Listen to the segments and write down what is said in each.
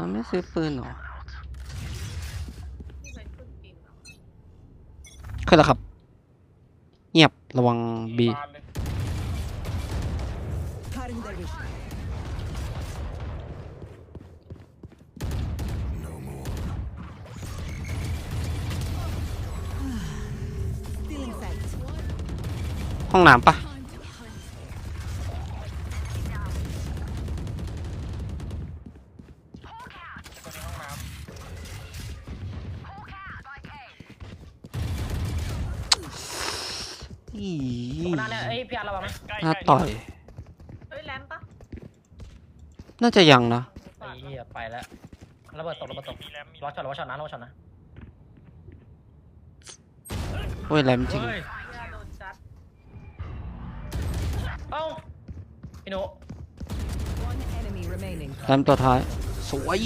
มันไม่ซื้อปืนหรอที่เคยขึ้นปีนเหรอขึ้นแล้วครับ เงียบระวังบี ห้องน้ำปะ ตัวในห้องน้ อีหน้าเนี่ยเอ้ยพี่อาร์ตระวังนะำใกล้หน้าใกล้ต่อยเอ้ยแรมปะน่าจะยังนะ ไอ้เหี้ยไปแล้วระเบิดตกระเบิดตกมีแรมมีรอช็อตรอช็อตนะรอช็อตนะโอ้ยแรมจริง เฮ้ยย่าโดนจัดเอ้าพี่หนุ One enemy remaining. แรมตัวท้าย สวย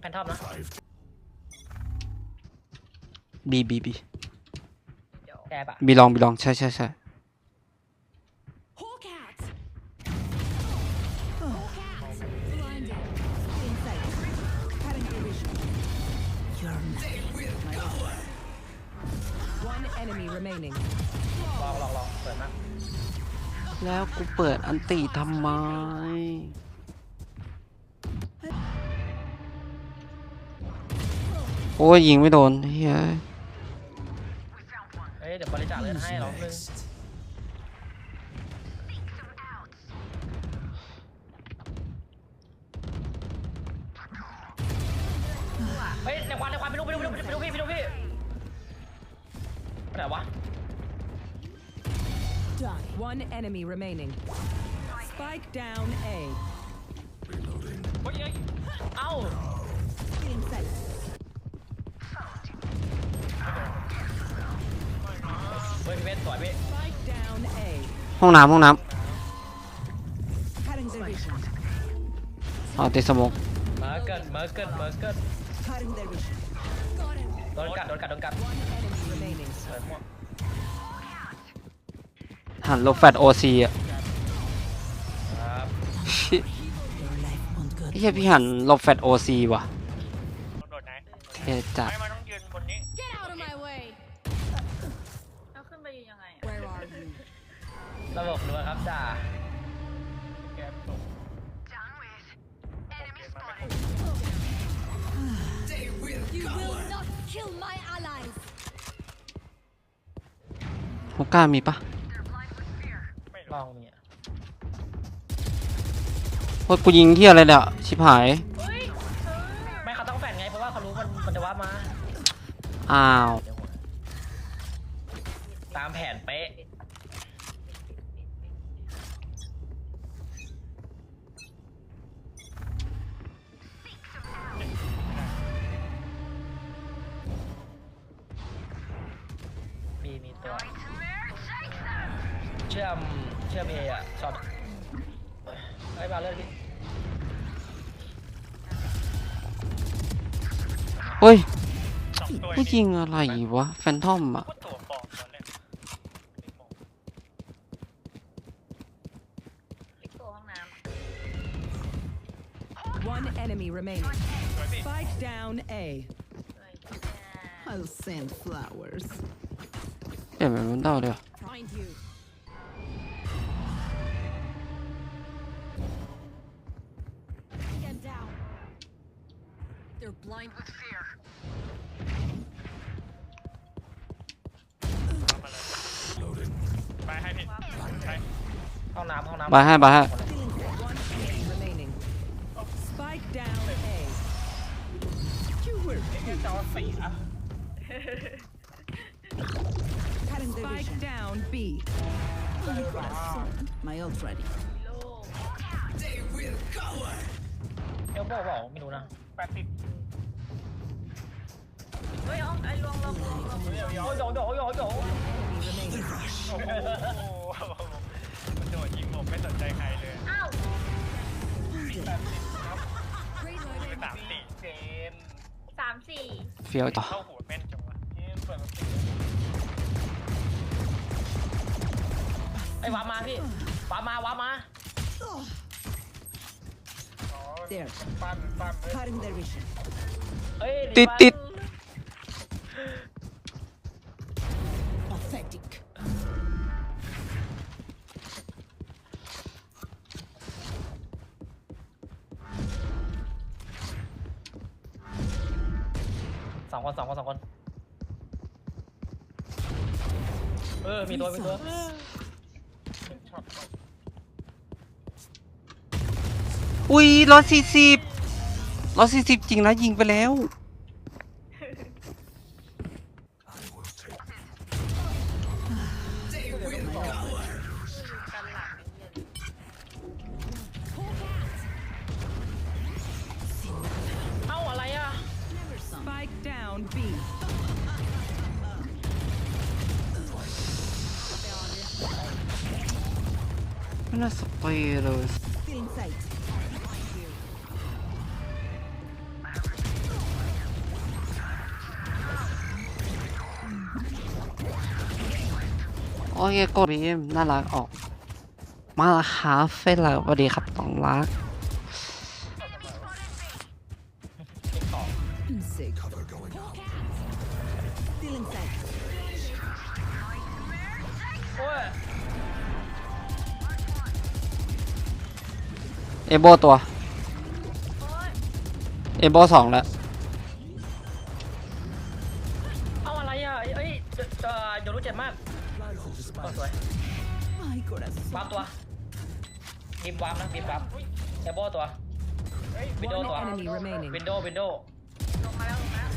แพนทอมนะบีบีบีเดี๋ยว แกปะบีลองบีลองใช่ใช่ใช่ Hawk out. Hawk out. Blinded. Stealing sight. Cutting their vision. You're nothing. My lord. One enemy remaining. ลองลองลองเปิดมากแล้วกูเปิดอันติทำไม โอ้ยยิงไม่โดนเฮ้ย เอ้ยเดี๋ยวบริจาคเลือดให้เรานึงเฮ้ยในควันในควันไปดูไปดูไปดูไปดูพี่ไปดูพี่ไปไหนวะ One enemy remaining. Spike down A. เฮ้ยเฮ้ยเสสวยพี่ Spike down A. ห้องน้ำห้องน้ Cutting their vision. ำเอาติดสโมกเมอร์เกินเมอร์เกินเมอร์เกิน Cutting their vision. โดนกัดโดนกัดโดนกัด One enemy remaining. เปิดหมดหันโลแฟตโอซีอะครับชิไอ้เหี้ยพี่หันโลแฟตโอซีว่ะโดดไหนเฮ้ยจัดไม่มาต้องยืนบนนี้ ระบบรัวครับจ่าแกมตก You will not kill my allies! ฮกก้ามีปะไม่ลรู้องเนี่ยโอ้ยกูยิงที่อะไรเนี่ยชิบหาย ไม่เขาต้องแฝงไง เพราะว่าเขารู้มันมันจะว่ามา อ้าวตามแผนเป๊ะ เชื่อมเชื่อมเออะช็อตไอ้ยมาเลยพี่เฮ้ยสองตัวกูยิงอะไรวะ แฟนทอมอะก็ตัวปลอมตอนแรกไม่มองอีกตัวห้องน้ำ One enemy remaining. สวยพี่ Spike down A. เลย I'll send flowers. เปลี่ยนเป็นมันเต้าเลยเหรอ Find you. Get down. They're blind with fear. เอามาเลยไปให้พี่ไป ห้องน้ำห้องน้ำ บายให้บายให้ Spike down B. My ult ready. เอลโบว์เปล่าไม่รู้นะแปดสิบเฮ้ยเอาไอ้ลวงลวงลวงลวงเดี๋ยโอ้ยโดโดโดโด Enemy remaining. โอ้โหมันโดดยิงผมไม่สนใจใครเลยอ้าวแปดสิบครับ Great เป็น loading. สามสี่เจนสามสี่เฟี้ยวจ้ะเข้าหัวแม่นจังวะเจนเปิดมาสิไอ้ยวามาพี่วามาวามาโอ้ย There. ปั้นปั้นเฮ้ย Cutting their vision. เอ้ยติดติด Pathetic. สองคนสองคนสองคน เออ มีตัวมีตัวเป็นช็ อุ้ยร้อยสี่สิบร้อยสี่สิบจริงนะยิงไปแล้วกัน ไม่น่าสเปรย์เลย Still in sight. โอเคกดบีมน่ารักออก มาและครับเฟซแล้วสวัสดีครับต้องรัก Sick. Still in sight. โอ้ย เอโบตัว เอโบสองแล้ว เอ้าอะไรอะเอ้ยเอ่อโยรู้เจ็บมากโอ้สวย My corazón. วาร์ปตัวบีมวาร์ปนะบีมวาร์ปแอโบตัววินโดว์ One ตัว enemy remaining. วินโดว์วินโดว์ลงมาแล้วลงมาแล้ว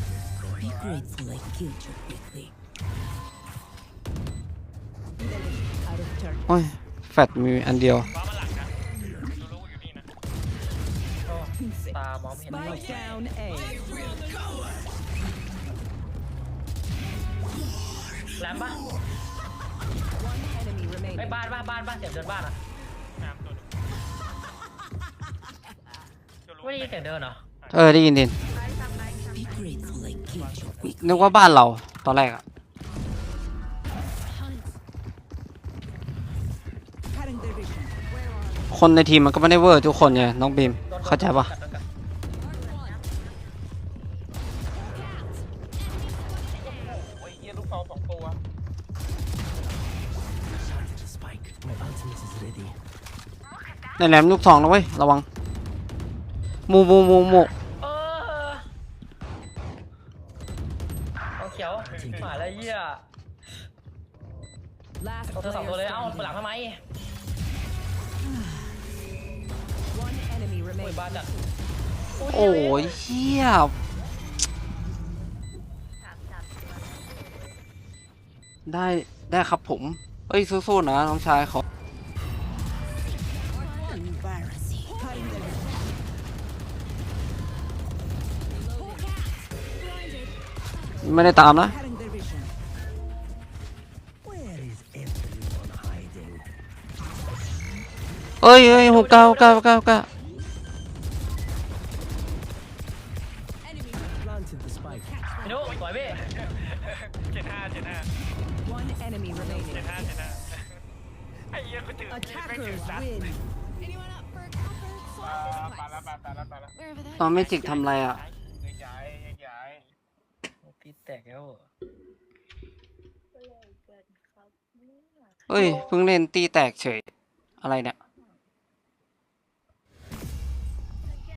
Be grateful I killed you quickly. Out of turn. โอ้ย แฟดมีอันเดียวว้ามา ตามองไม่เห็น Spike down A. แหลมปะ One enemy ไอ้ remaining. บ้านบ้านบ้านบ้านเสียงเดินบ้านอะน้ำตัวหนึงดูรู้ไม่ได้ยินเสียงเดินเหรอเออได้ยินดินไล่ซ้ำไล่ซ้ำ Be ไล่ grateful I killed you quickly. นึกว่าบ้านเราตอนแรกอะ Cutting their vision. คนในทีมมันก็ไม่ได้เวอร์ทุกคนไงน้องบีม เข้าใจปะโอ้ยเหี้ยลูกเตาสองตัวในแหลมลูกสองนะเว้ย ระวัง มูมูมูมูเออเอาเขียวหมาแล้วเหี้ย Last เอาเธอสองตัวเลย เอ้าเปิดหลังทำไม โอ้ย remaining. บ้าจัดโอ้ยเฮียสามสามตัวได้ได้ครับผม เอ้ยสู้ๆนะน้องชายขอ Embarrassing. Cutting their vision. ไม่ได้ตามนะ Cutting their vision. Where is everyone hiding? เอ้ยเอ้ยหกเก้าเก้าเก้าเก้า Attackers ซัด win. Anyone up for a copper? อ่าไปแล้วไปแล้วไปแล้วไปแล้ว Wherever that ตอนไม่จิกทำอะไรอะย้ายย้ายย้ายพี่แตกแล้วเหรอก็เลยเกินครับเนี่ยเอ้ยเพิ่งเล่นตีแตกเฉย อะไรเนี่ย